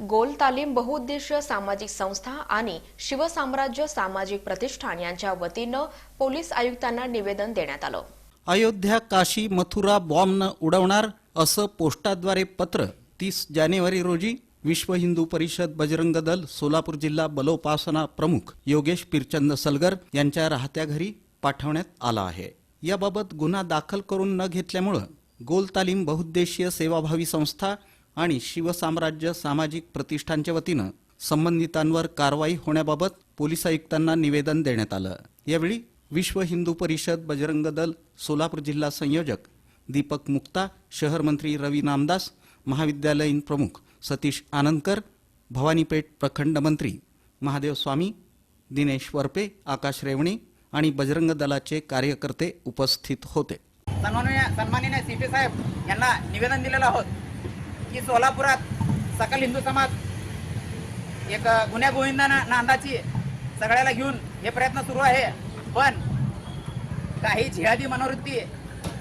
गोल तालीम बहुउद्देशीय सामाजिक संस्था आणि शिवसाम्राज्य सामाजिक प्रतिष्ठान यांच्या वतीनं पोलीस आयुक्तांना निवेदन देण्यात आलं. अयोध्या काशी मथुरा बॉम्बनं उडवणार असं पोस्टाद्वारे पत्र तीस जानेवारी रोजी विश्व हिंदू परिषद बजरंग दल सोलापूर जिल्हा बलोपासना प्रमुख योगेश पिरचंद सलगर यांच्या राहत्या घरी पाठवण्यात आलं आहे. याबाबत गुन्हा दाखल करून न घेतल्यामुळं गोल तालीम बहुउद्देशीय सेवाभावी संस्था आणि शिवसाम्राज्य सामाजिक प्रतिष्ठानच्या वतीनं संबंधितांवर कारवाई होण्याबाबत पोलीस आयुक्तांना निवेदन देण्यात आलं. यावेळी विश्व हिंदू परिषद बजरंग दल सोलापूर जिल्हा संयोजक दीपक मुक्ता शहर मंत्री रवी नामदास महाविद्यालयीन प्रमुख सतीश आनंदकर भवानीपेठ प्रखंड मंत्री महादेव स्वामी दिनेश वरपे आकाश रेवणे आणि बजरंग दलाचे कार्यकर्ते उपस्थित होते. सन्माननीय सन्माननीय सी पी साहेब यांना निवेदन दिलेलं आहोत. की सोलापुरात सकल हिंदू समाज एक गुन्ह्या गोविंदा नांदाची सगळ्याला घेऊन हे प्रयत्न सुरू आहे. पण काही जिहादी मनोवृत्ती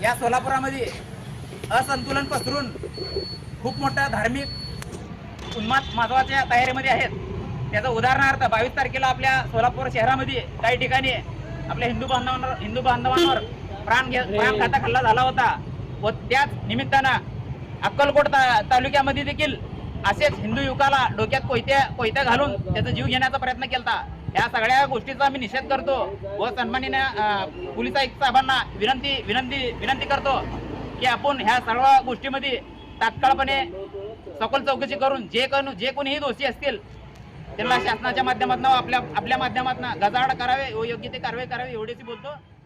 या सोलापुरामध्ये असंतुलन पसरून खूप मोठा धार्मिक उन्माद माधवाच्या तयारीमध्ये आहेत. त्याचं उदाहरणार्थ बावीस तारखेला आपल्या सोलापूर शहरामध्ये काही ठिकाणी आपल्या हिंदू बांधवांवर हिंदू बांधवांवर प्राण घे प्राणघातक हल्ला झाला होता. व त्याच निमित्तानं अक्कलकोट ता तालुक्यामध्ये देखील असेच हिंदू युवकाला डोक्यात कोयत्या कोयत्या घालून त्याचा जीव घेण्याचा प्रयत्न केला या सगळ्या गोष्टीचा मी निषेध करतो व सन्मानिने पोलीस आयुक्त साहेबांना विनंती विनंती विनंती करतो की आपण ह्या सर्व गोष्टीमध्ये तात्काळपणे सखोल चौकशी करून जे कोण जे कोणीही दोषी असतील त्यांना शासनाच्या माध्यमातून आपल्या आपल्या माध्यमातून गजाआड करावे व योग्य ते कारवाई करावी एवढीच बोलतो.